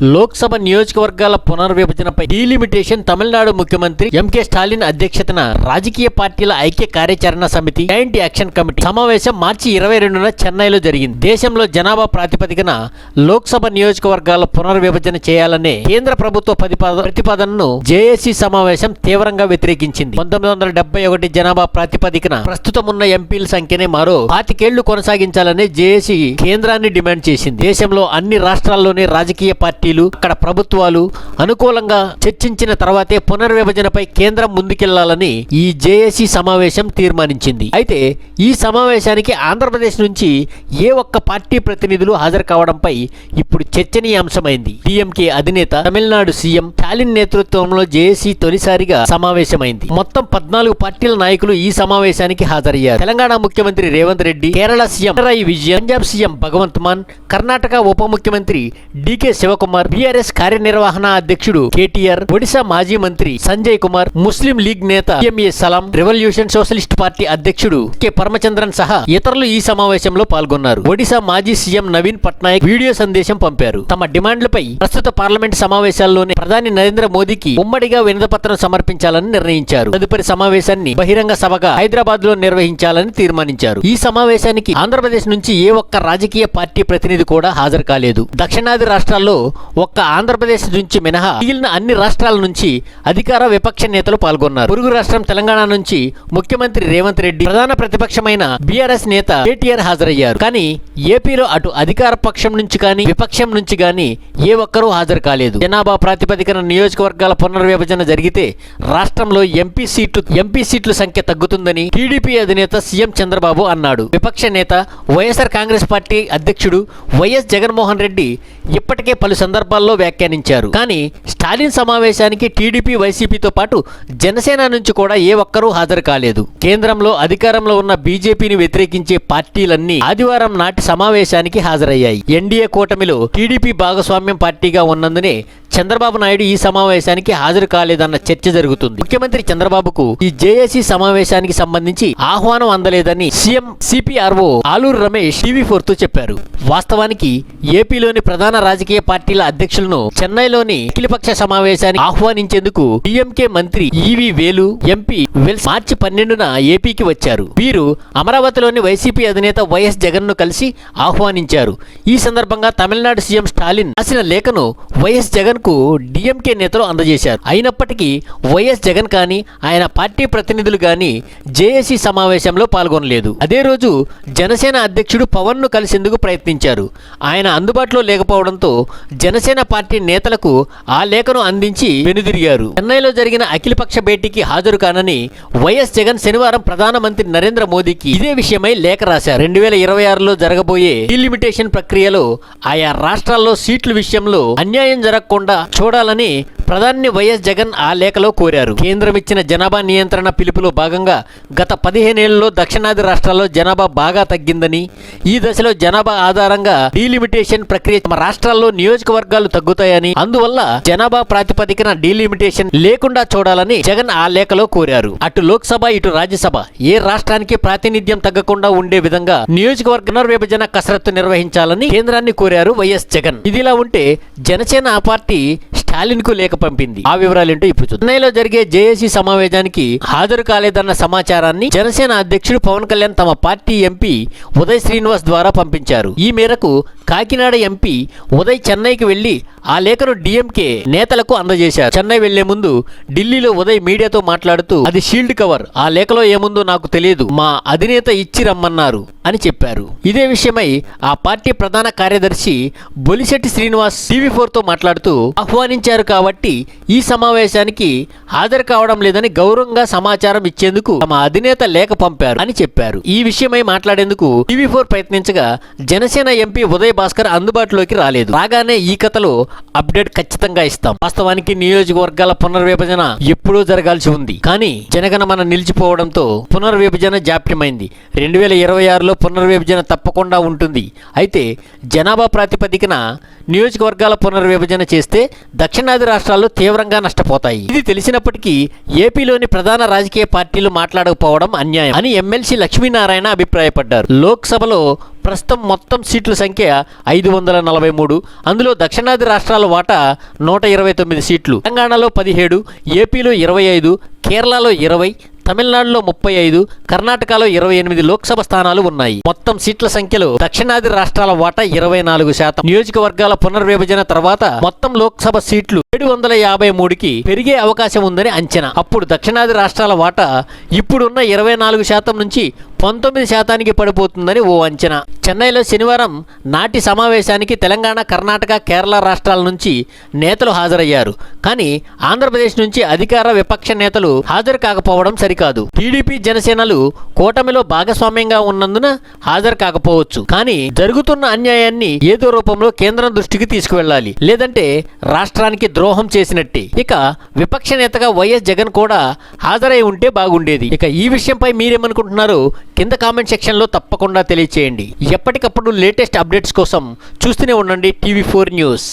లోక్సభ నియోజకవర్గాల పునర్విభజనపై డీలిమిటేషన్ తమిళనాడు ముఖ్యమంత్రి ఎంకే స్టాలిన్ అధ్యక్షతన రాజకీయ పార్టీల ఐక్య కార్యాచరణ సమితి జాయింట్ యాక్షన్ కమిటీ సమావేశం మార్చి ఇరవై రెండున చెన్నైలో జరిగింది. దేశంలో జనాభా ప్రాతిపదికన లోక్సభ నియోజకవర్గాల పునర్విభజన చేయాలనే కేంద్ర ప్రభుత్వ ప్రతిపాదనను జేఏసీ సమావేశం తీవ్రంగా వ్యతిరేకించింది. పంతొమ్మిది వందల డెబ్బై ఒకటి జనాభా ప్రాతిపదికన ప్రస్తుతం ఉన్న ఎంపీల సంఖ్యనే మరో పాతికేళ్ళు కొనసాగించాలని జేఏసీ కేంద్రాన్ని డిమాండ్ చేసింది. దేశంలో అన్ని రాష్ట్రాల్లోని రాజకీయ పార్టీ పార్టీలు అక్కడ ప్రభుత్వాలు అనుకూలంగా చర్చించిన తర్వాతే పునర్విభజనపై కేంద్రం ముందుకెళ్ళాలని ఈ జేఏసీ సమావేశం తీర్మానించింది. అయితే ఈ సమావేశానికి ఆంధ్రప్రదేశ్ నుంచి ఏ ఒక్క పార్టీ ప్రతినిధులు హాజరు కావడంపై ఇప్పుడు చర్చనీయాంశమైంది. డిఎంకే అధినేత తమిళనాడు సీఎం స్టాలిన్ నేతృత్వంలో జేఏసీ తొలిసారిగా సమావేశమైంది. మొత్తం పద్నాలుగు పార్టీల నాయకులు ఈ సమావేశానికి హాజరయ్యారు. తెలంగాణ ముఖ్యమంత్రి రేవంత్ రెడ్డి కేరళ సీఎం పినరాయి విజయన్ పంజాబ్ సీఎం భగవంత్ మాన్ కర్ణాటక ఉప ముఖ్యమంత్రి డికే శివకుమార్ బీఆర్ఎస్ కార్యనిర్వహణ అధ్యక్షుడు కేటీఆర్ ఒడిశా మాజీ మంత్రి సంజయ్ కుమార్ ముస్లిం లీగ్ నేత M A Salam revolution socialist party అధ్యక్షుడు కె. పరమచంద్రన్ సహా ఇతరులు ఈ సమావేశంలో పాల్గొన్నారు. ఒడిశా మాజీ సీఎం నవీన్ పట్నాయక్ వీడియో సందేశం పంపారు. తమ డిమాండ్లపై ప్రస్తుత పార్లమెంట్ సమావేశాల్లోనే ప్రధాని నరేంద్ర మోదీకి ఉమ్మడిగా వినతిపత్రం సమర్పించాలని నిర్ణయించారు. తదుపరి సమావేశాన్ని బహిరంగ సభగా హైదరాబాద్లో నిర్వహించాలని తీర్మానించారు. ఈ సమావేశానికి ఆంధ్రప్రదేశ్ నుంచి ఏ ఒక్క రాజకీయ పార్టీ ప్రతినిధి కూడా హాజరు కాలేదు. దక్షిణాది రాష్ట్రాల్లో ఒక్క ఆంధ్రప్రదేశ్ నుంచి మినహా మిగిలిన అన్ని రాష్ట్రాల నుంచి అధికార విపక్ష నేతలు పాల్గొన్నారు. పొరుగు రాష్ట్రం తెలంగాణ నుంచి ముఖ్యమంత్రి రేవంత్ రెడ్డి ప్రధాన ప్రతిపక్షమైన బీఆర్ఎస్ నేత కేటీఆర్ హాజరయ్యారు. కానీ ఏపీలో అటు అధికార పక్షం నుంచి కానీ విపక్షం నుంచి కానీ ఏ ఒక్కరూ హాజరు కాలేదు. జనాభా ప్రాతిపదికన నియోజకవర్గాల పునర్విభజన జరిగితే రాష్ట్రంలో ఎంపీ సీట్లు ఎంపీ సీట్ల సంఖ్య తగ్గుతుందని టీడీపీ అధినేత సీఎం చంద్రబాబు అన్నాడు. విపక్ష నేత వైఎస్ఆర్ కాంగ్రెస్ పార్టీ అధ్యక్షుడు వైఎస్ జగన్మోహన్ రెడ్డి ఇప్పటికే పలు సందర్భాలు సందర్భాల్లో వ్యాఖ్యానించారు. కానీ స్టాలిన్ సమావేశానికి టీడీపీ వైసీపీతో పాటు జనసేన నుంచి కూడా ఏ ఒక్కరూ హాజరు కాలేదు. కేంద్రంలో అధికారంలో ఉన్న బీజేపీని వ్యతిరేకించే పార్టీలన్నీ ఆదివారం నాటి సమావేశానికి హాజరయ్యాయి. ఎన్డీఏ కూటమిలో టీడీపీ భాగస్వామ్యం పార్టీగా ఉన్నందునే చంద్రబాబు నాయుడు ఈ సమావేశానికి హాజరు కాలేదన్న చర్చ జరుగుతుంది. ముఖ్యమంత్రి చంద్రబాబుకు ఈ జేఏసీ సమావేశానికి సంబంధించి ఆహ్వానం అందలేదని CM CPRO Aluru Ramesh TV ఫోర్తో చెప్పారు. వాస్తవానికి ఏపీలోని ప్రధాన రాజకీయ పార్టీల అధ్యక్షులను చెన్నైలోని అఖిలపక్ష సమావేశానికి ఆహ్వానించేందుకు డిఎంకే మంత్రి ఈవి వేలు ఎంపీ వెల్స్ మార్చి పన్నెండున ఏపీకి వచ్చారు. వీరు అమరావతిలోని వైసీపీ అధినేత వైఎస్ జగన్ను కలిసి ఆహ్వానించారు. ఈ సందర్భంగా తమిళనాడు సీఎం స్టాలిన్ రాసిన లేఖను వైఎస్ జగన్ కు డిఎంకే నేతలు అందజేశారు. అయినప్పటికీ వైఎస్ జగన్ కానీ ఆయన పార్టీ ప్రతినిధులు కానీ జేఏసీ సమావేశంలో పాల్గొనలేదు. అదే రోజు జనసేన అధ్యక్షుడు పవన్ను కలిసేందుకు ప్రయత్నించారు. ఆయన అందుబాటులో లేకపోవడంతో జనసేన పార్టీ నేతలకు ఆ లేఖను అందించి వెనుదిరిగారు. చెన్నైలో జరిగిన అఖిలపక్ష భేటీకి హాజరు కానని వైఎస్ జగన్ శనివారం ప్రధానమంత్రి నరేంద్ర మోదీకి ఇదే విషయమై లేఖ రాశారు. రెండు వేల ఇరవై ఆరులో జరగబోయే డీలిమిటేషన్ ప్రక్రియలో ఆయా రాష్ట్రాల్లో సీట్ల విషయంలో అన్యాయం జరగకుండా చూడాలని ప్రధాని వైఎస్ జగన్ ఆ లేఖలో కోరారు. కేంద్రం ఇచ్చిన జనాభా నియంత్రణ పిలుపులో భాగంగా గత పదిహేనేళ్ళలో దక్షిణాది రాష్ట్రాల్లో జనాభా బాగా తగ్గిందని ఈ దశలో జనాభా ఆధారంగా డీలిమిటేషన్ ప్రక్రియ తమ రాష్ట్రాల్లో నియోజకవర్గాలు తగ్గుతాయని అందువల్ల జనాభా ప్రాతిపదికన డీలిమిటేషన్ లేకుండా చూడాలని జగన్ ఆ లేఖలో కోరారు. అటు లోక్సభ ఇటు రాజ్యసభ ఏ రాష్ట్రానికి ప్రాతినిధ్యం తగ్గకుండా ఉండే విధంగా నియోజకవర్గ పునర్విభజన కసరత్తు నిర్వహించాలని కేంద్రాన్ని కోరారు వైఎస్ జగన్. ఇదిలా ఉంటే జనసేన ఆ పార్టీ స్టాలిన్కు లేఖ పంపింది. ఆ వివరాలేంటో ఇప్పుడు చెన్నైలో జరిగే జేఏసీ సమావేశానికి హాజరు కాలేదన్న సమాచారాన్ని జనసేన అధ్యక్షుడు పవన్ కళ్యాణ్ తమ పార్టీ ఎంపీ ఉదయ్ శ్రీనివాస్ ద్వారా పంపించారు. ఈ మేరకు కాకినాడ ఎంపీ ఉదయ్ చెన్నైకి వెళ్ళి ఆ లేఖను డిఎంకే నేతలకు అందజేశారు. చెన్నై వెళ్ళే ముందు ఢిల్లీలో ఉదయ్ మీడియాతో మాట్లాడుతూ అది షీల్డ్ కవర్. ఆ లేఖలో ఏముందో నాకు తెలియదు. మా అధినేత ఇచ్చి రమ్మన్నారు అని చెప్పారు. ఇదే విషయమై ఆ పార్టీ ప్రధాన కార్యదర్శి బొలిశెట్టి శ్రీనివాస్ టీవీ ఫోర్తో మాట్లాడుతూ ఆహ్వానించారు కాబట్టి ఈ సమావేశానికి హాజరు కావడం లేదని గౌరవంగా సమాచారం ఇచ్చేందుకు తమ అధినేత లేఖ పంపారు అని చెప్పారు. ఈ విషయమై మాట్లాడేందుకు టీవీ ఫోర్ ప్రయత్నించగా జనసేన ఎంపీ ఉదయ్ భాస్కర్ అందుబాటులోకి రాలేదు. రాగానే ఈ కథలో అప్డేట్ ఖచ్చితంగా ఇస్తాం. వాస్తవానికి నియోజకవర్గాల పునర్విభజన ఎప్పుడూ జరగాల్సి ఉంది. కానీ జనగణమన నిలిచిపోవడంతో పునర్విభజన జాప్యమైంది. రెండు వేల ఇరవై ఆరులో పునర్విభజన తప్పకుండా ఉంటుంది. అయితే జనాభా ప్రాతిపదికన నియోజకవర్గాల పునర్విభజన చేస్తే దక్షిణాది రాష్ట్రాలు తీవ్రంగా నష్టపోతాయి. ఇది తెలిసినప్పటికీ ఏపీలోని ప్రధాన రాజకీయ పార్టీలు మాట్లాడకపోవడం అన్యాయం అని ఎమ్మెల్సీ లక్ష్మీనారాయణ అభిప్రాయపడ్డారు. లోక్సభలో ప్రస్తుతం మొత్తం సీట్ల సంఖ్య ఐదు వందల నలభై మూడు. అందులో దక్షిణాది రాష్ట్రాల వాటా నూట ఇరవై తొమ్మిది సీట్లు. తెలంగాణలో పదిహేడు ఏపీలో ఇరవై ఐదు కేరళలో ఇరవై తమిళనాడులో ముప్పై ఐదు కర్ణాటకలో ఇరవై ఎనిమిది లోక్సభ స్థానాలు ఉన్నాయి. మొత్తం సీట్ల సంఖ్యలో దక్షిణాది రాష్ట్రాల వాటా ఇరవై నాలుగు శాతం. నియోజకవర్గాల పునర్విభజన తర్వాత మొత్తం లోక్సభ సీట్లు ఏడు వందల యాభై మూడుకి పెరిగే అవకాశం ఉందని అంచనా. అప్పుడు దక్షిణాది రాష్ట్రాల వాటా ఇప్పుడున్న ఇరవై నాలుగు శాతం నుంచి పంతొమ్మిది శాతానికి పడిపోతుందని ఓ అంచనా. చెన్నైలో శనివారం నాటి సమావేశానికి తెలంగాణ కర్ణాటక కేరళ రాష్ట్రాల నుంచి నేతలు హాజరయ్యారు. కానీ ఆంధ్రప్రదేశ్ నుంచి అధికార విపక్ష నేతలు హాజరు కాకపోవడం సరికాదు. టీడీపీ జనసేనలు కూటమిలో భాగస్వామ్యంగా ఉన్నందున హాజరు కాకపోవచ్చు. కానీ జరుగుతున్న అన్యాయాన్ని ఏదో రూపంలో కేంద్రం దృష్టికి తీసుకువెళ్ళాలి. లేదంటే రాష్ట్రానికి ద్రోహం చేసినట్టే. ఇక విపక్ష నేతగా వైఎస్ జగన్ కూడా హాజరై ఉంటే బాగుండేది. ఇక ఈ విషయంపై మీరేమనుకుంటున్నారో? కింద కామెంట్ సెక్షన్లో తప్పకుండా తెలియచేయండి. ఎప్పటికప్పుడు లేటెస్ట్ అప్డేట్స్ కోసం చూస్తూనే ఉండండి టీవీ ఫోర్ న్యూస్.